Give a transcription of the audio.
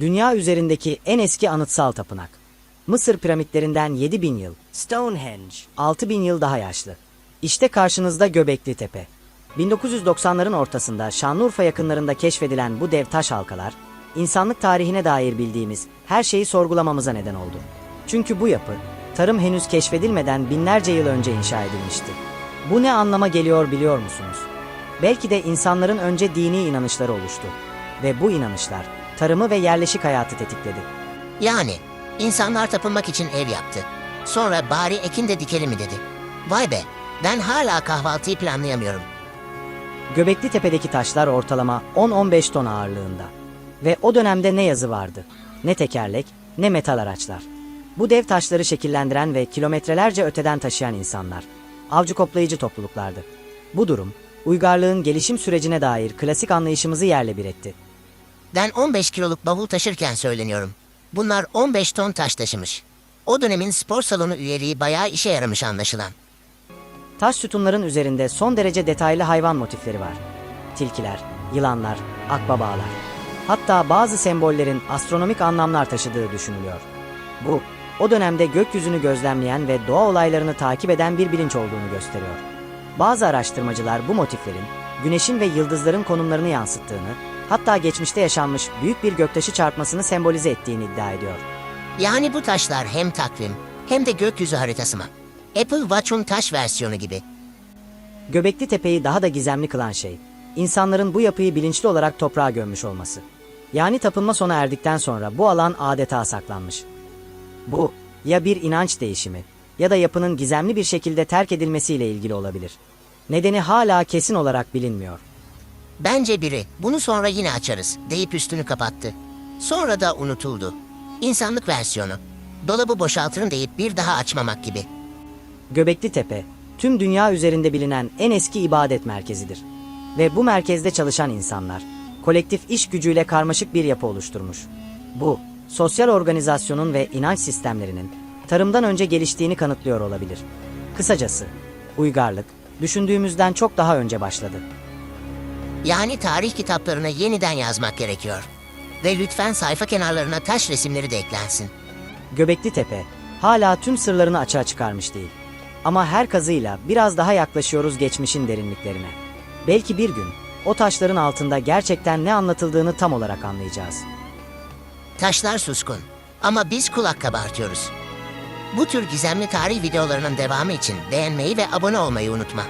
Dünya üzerindeki en eski anıtsal tapınak. Mısır piramitlerinden 7000 yıl, Stonehenge. 6000 yıl daha yaşlı. İşte karşınızda Göbekli Tepe. 1990'ların ortasında Şanlıurfa yakınlarında keşfedilen bu dev taş halkalar, insanlık tarihine dair bildiğimiz her şeyi sorgulamamıza neden oldu. Çünkü bu yapı, tarım henüz keşfedilmeden binlerce yıl önce inşa edilmişti. Bu ne anlama geliyor biliyor musunuz? Belki de insanların önce dini inanışları oluştu. Ve bu inanışlar, tarımı ve yerleşik hayatı tetikledi. Yani insanlar tapınmak için ev yaptı. Sonra bari ekin de dikelim mi dedi. Vay be ben hala kahvaltıyı planlayamıyorum. Göbekli Tepe'deki taşlar ortalama 10-15 ton ağırlığında. Ve o dönemde ne yazı vardı, ne tekerlek, ne metal araçlar. Bu dev taşları şekillendiren ve kilometrelerce öteden taşıyan insanlar. Avcı koplayıcı topluluklardı. Bu durum, uygarlığın gelişim sürecine dair klasik anlayışımızı yerle bir etti. Ben 15 kiloluk bavul taşırken söyleniyorum. Bunlar 15 ton taş taşımış. O dönemin spor salonu üyeliği bayağı işe yaramış anlaşılan. Taş sütunların üzerinde son derece detaylı hayvan motifleri var. Tilkiler, yılanlar, akbabalar. Hatta bazı sembollerin astronomik anlamlar taşıdığı düşünülüyor. Bu, o dönemde gökyüzünü gözlemleyen ve doğa olaylarını takip eden bir bilinç olduğunu gösteriyor. Bazı araştırmacılar bu motiflerin güneşin ve yıldızların konumlarını yansıttığını, hatta geçmişte yaşanmış büyük bir göktaşı çarpmasını sembolize ettiğini iddia ediyor. Yani bu taşlar hem takvim hem de gökyüzü haritası mı? Apple Watch'un taş versiyonu gibi. Göbekli Tepe'yi daha da gizemli kılan şey, insanların bu yapıyı bilinçli olarak toprağa gömmüş olması. Yani tapınma sona erdikten sonra bu alan adeta saklanmış. Bu, ya bir inanç değişimi ya da yapının gizemli bir şekilde terk edilmesiyle ilgili olabilir. Nedeni hala kesin olarak bilinmiyor. Bence biri bunu sonra yine açarız deyip üstünü kapattı. Sonra da unutuldu. İnsanlık versiyonu. Dolabı boşaltırım deyip bir daha açmamak gibi. Göbekli Tepe, tüm dünya üzerinde bilinen en eski ibadet merkezidir. Ve bu merkezde çalışan insanlar, kolektif iş gücüyle karmaşık bir yapı oluşturmuş. Bu, sosyal organizasyonun ve inanç sistemlerinin tarımdan önce geliştiğini kanıtlıyor olabilir. Kısacası, uygarlık, düşündüğümüzden çok daha önce başladı. Yani tarih kitaplarına yeniden yazmak gerekiyor. Ve lütfen sayfa kenarlarına taş resimleri de eklensin. Göbekli Tepe, hala tüm sırlarını açığa çıkarmış değil. Ama her kazıyla biraz daha yaklaşıyoruz geçmişin derinliklerine. Belki bir gün o taşların altında gerçekten ne anlatıldığını tam olarak anlayacağız. Taşlar suskun. Ama biz kulak kabartıyoruz. Bu tür gizemli tarih videolarının devamı için beğenmeyi ve abone olmayı unutma.